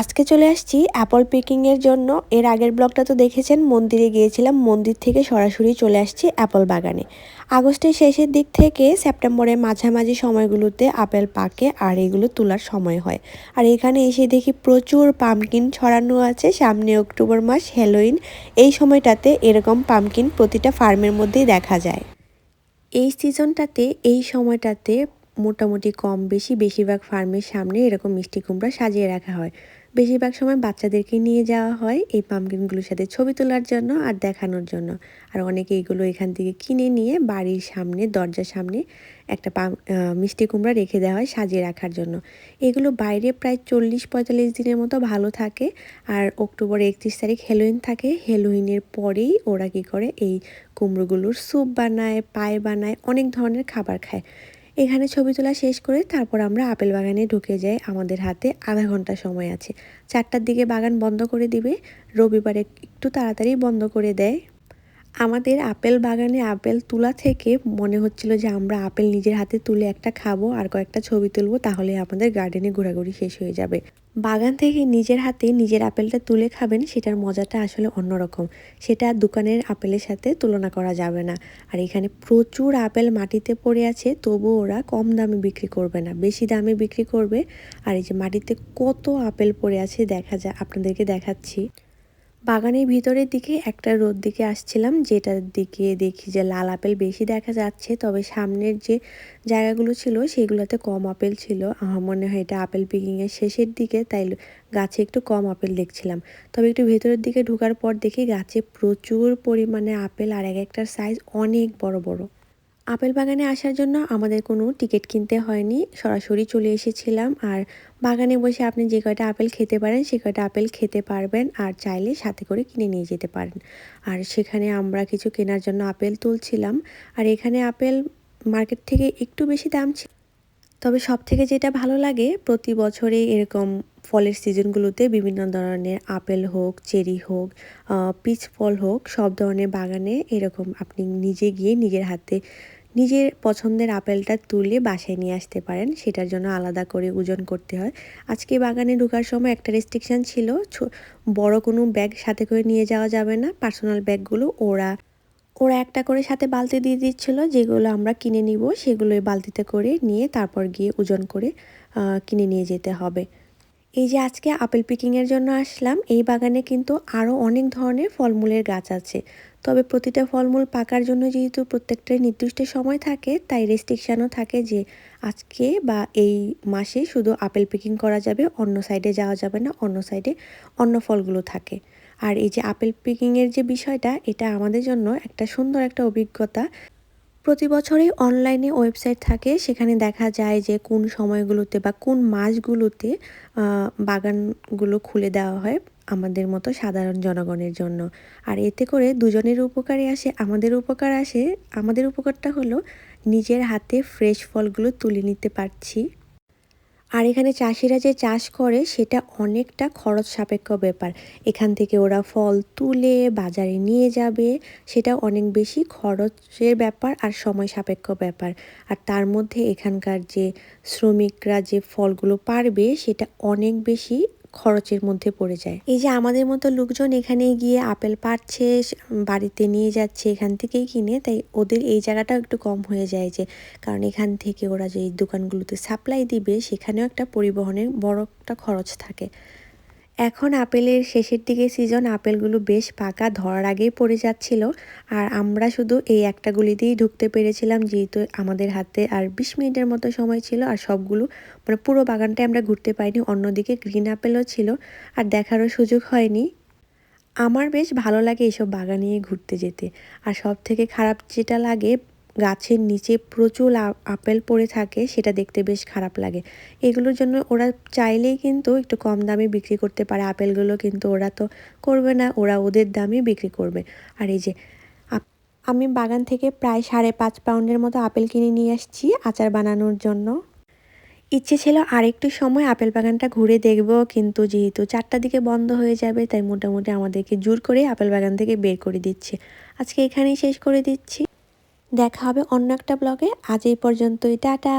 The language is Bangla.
আজকে চলে আসছি অ্যাপল পিকিংয়ের জন্য। এর আগের ব্লগটা তো দেখেছেন, মন্দিরে গিয়েছিলাম। মন্দির থেকে সরাসরি চলে আসছি অ্যাপল বাগানে। আগস্টের শেষের দিক থেকে সেপ্টেম্বরের মাঝামাঝি সময়গুলোতে আপেল পাকে আর এগুলো তোলার সময় হয়। আর এখানে এসে দেখি প্রচুর পামকিন ছড়ানো আছে। সামনে অক্টোবর মাস, হ্যালোইন। এই সময়টাতে এরকম পামকিন প্রতিটা ফার্মের মধ্যেই দেখা যায়। এই সিজনটাতে, এই সময়টাতে মোটামুটি কম বেশি বেশিরভাগ ফার্মের সামনে এরকম মিষ্টি কুমড়া সাজিয়ে রাখা হয়। বেশিরভাগ সময় বাচ্চাদেরকে নিয়ে যাওয়া হয় এই পামকিনগুলোর সাথে ছবি তোলার জন্য আর দেখানোর জন্য। আর অনেকে এইগুলো এখান থেকে কিনে নিয়ে বাড়ির সামনে, দরজার সামনে একটা পাম মিষ্টি কুমড়া রেখে দেওয়া হয় সাজিয়ে রাখার জন্য। এগুলো বাইরে প্রায় চল্লিশ পঁয়তাল্লিশ দিনের মতো ভালো থাকে আর অক্টোবর একত্রিশ তারিখ হেলোইন থাকে। হেলোইনের পরেই ওরা কী করে এই কুমড়োগুলোর স্যুপ বানায় পায়ে বানায়, অনেক ধরনের খাবার খায়। এখানে ছবি তোলা শেষ করে তারপর আমরা আপেল বাগানে ঢুকে যাই। আমাদের হাতে আধা ঘণ্টা সময় আছে। চারটার দিকে বাগান বন্ধ করে দিবে। রবিবারে একটু তাড়াতাড়ি বন্ধ করে দেয়। আমাদের আপেল বাগানে আপেল তোলা থেকে মনে হচ্ছিল যে আমরা আপেল নিজের হাতে তুলে একটা খাব আর কয়েকটা ছবি তুলবো, তাহলে আমাদের গার্ডেনে ঘোরাঘুরি শেষ হয়ে যাবে। বাগান থেকে নিজের হাতে নিজের আপেলটা তুলে খাবেন, সেটার মজাটা আসলে অন্যরকম। সেটা দোকানের আপেলের সাথে তুলনা করা যাবে না। আর এখানে প্রচুর আপেল মাটিতে পড়ে আছে তবু ওরা কম দামে বিক্রি করবে না, বেশি দামে বিক্রি করবে। আর এই যে মাটিতে কত আপেল পড়ে আছে, দেখা যায় আপনাদেরকে দেখাচ্ছি। বাগানের ভিতরের দিকে একটা রোদ দিকে আসছিলাম যেটার দিকে দেখি যে লাল আপেল বেশি দেখা যাচ্ছে। তবে সামনের যে জায়গাগুলো ছিল, সেগুলোতে কম আপেল ছিল। আমার মনে হয় এটা আপেল পিকিংয়ের শেষের দিকে, তাই গাছে একটু কম আপেল দেখছিলাম। তবে একটু ভেতরের দিকে ঢোকার পর দেখি গাছে প্রচুর পরিমাণে আপেল, আর এক একটার সাইজ অনেক বড় বড়। আপেল বাগানে আসার জন্য আমাদের কোনো টিকিট কিনতে হয়নি। সরাসরি চলে এসেছিলাম আর বাগানে বসে আপনি যে কয়টা আপেল খেতে পারেন, সে কয়টা আপেল খেতে পারবেন আর চাইলে সাথে করে কিনে নিয়ে যেতে পারেন। আর সেখানে আমরা কিছু কেনার জন্য আপেল তুলছিলাম আর এখানে আপেল মার্কেট থেকে একটু বেশি দাম ছিল। তবে সব থেকে যেটা ভালো লাগে, প্রতি বছরে এরকম ফলের সিজনগুলোতে বিভিন্ন ধরনের আপেল হোক, চেরি হোক পিচ ফল হোক, সব ধরনের বাগানে এরকম আপনি নিজে গিয়ে নিজের হাতে নিজের পছন্দের আপেলটা তুলে বাসায় নিয়ে আসতে পারেন, সেটার জন্য আলাদা করে ওজন করতে হয়। আজকে বাগানে ঢোকার সময় একটা রেস্ট্রিকশান ছিল বড় কোনো ব্যাগ সাথে করে নিয়ে যাওয়া যাবে না পার্সোনাল ব্যাগগুলো ওরা ওরা একটা করে সাথে বালতি দিয়ে দিচ্ছিল, যেগুলো আমরা কিনে নিব সেগুলো বালতিতে করে নিয়ে তারপর গিয়ে ওজন করে কিনে নিয়ে যেতে হবে। এই যে আজকে আপেল পিকিংয়ের জন্য আসলাম, এই বাগানে কিন্তু আরও অনেক ধরনের ফলমূলের গাছ আছে। তবে প্রতিটা ফলমূল পাকার জন্য যেহেতু প্রত্যেকটা নির্দিষ্ট সময় থাকে, তাই রেস্ট্রিকশানও থাকে যে আজকে বা এই মাসে শুধু আপেল পিকিং করা যাবে, অন্য সাইডে যাওয়া যাবে না, অন্য সাইডে অন্য ফলগুলো থাকে। আর এই যে আপেল পিকিংয়ের যে বিষয়টা, এটা আমাদের জন্য একটা সুন্দর একটা অভিজ্ঞতা। প্রতি বছরই অনলাইনে ওয়েবসাইট থাকে। সেখানে দেখা যায় যে কোন সময়গুলোতে বা কোন মাসগুলোতে বাগানগুলো খুলে দেওয়া হয় আমাদের মতো সাধারণ জনগণের জন্য। আর এতে করে দুজনের উপকারে আসে, আমাদের উপকার আসে। আমাদের উপকারটা হলো নিজের হাতে ফ্রেশ ফলগুলো তুলে নিতে পারছি। আর এখানে চাষিরা যে চাষ করে, সেটা অনেকটা খরচ সাপেক্ষ ব্যাপার। এখান থেকে ওরা ফল তুলে বাজারে নিয়ে যাবে, সেটা অনেক বেশি খরচের ব্যাপার আর সময় সাপেক্ষ ব্যাপার। আর তার মধ্যে এখানকার যে শ্রমিকরা যে ফলগুলো পারবে, সেটা অনেক বেশি খরচের মধ্যে পড়ে যায়। এই যে আমাদের মতো লোকজন এখানে গিয়ে আপেল পাচ্ছে বাড়িতে নিয়ে যাচ্ছে, এখান থেকেই কিনে, তাই ওদের এই জায়গাটাও একটু কম হয়ে যায় যে, কারণ এখান থেকে ওরা যে দোকানগুলোতে সাপ্লাই দিবে, সেখানেও একটা পরিবহনের বড় একটা খরচ থাকে। এখন আপেলের শেষের দিকে সিজন আপেলগুলো বেশ পাকা ধরার আগেই পড়ে যাচ্ছিল। আর আমরা শুধু এই একটা গুলি দিয়েই ঢুকতে পেরেছিলাম, যেহেতু আমাদের হাতে আর বিশ মিনিটের মতো সময় ছিল আর সবগুলো মানে পুরো বাগানটাই আমরা ঘুরতে পাইনি অন্যদিকে গ্রিন আপেলও ছিল আর দেখারও সুযোগ হয়নি। আমার বেশ ভালো লাগে এসব বাগানে ঘুরতে যেতে। আর সব থেকে খারাপ যেটা লাগে গাছের নিচে প্রচুর আপেল পড়ে থাকে, সেটা দেখতে বেশ খারাপ লাগে। এগুলোর জন্য ওরা চাইলেই কিন্তু একটু কম দামে বিক্রি করতে পারে। আপেলগুলো কিন্তু ওরা তো করবে না, ওরা ওদের দামে বিক্রি করবে। আর এই যে আমি বাগান থেকে প্রায় সাড়ে পাঁচ পাউন্ডের মতো আপেল কিনে নিয়ে আসছি আচার বানানোর জন্য। ইচ্ছে ছিল আরেকটু সময় আপেল বাগানটা ঘুরে দেখব, কিন্তু যেহেতু চারটার দিকে বন্ধ হয়ে যাবে, তাই মোটামুটি আমাদেরকে জোর করে আপেল বাগান থেকে বের করে দিচ্ছে। আজকে এখানেই শেষ করে দিচ্ছি। দেখা হবে অন্য একটা ব্লগে। আজ এই পর্যন্তই টাটা।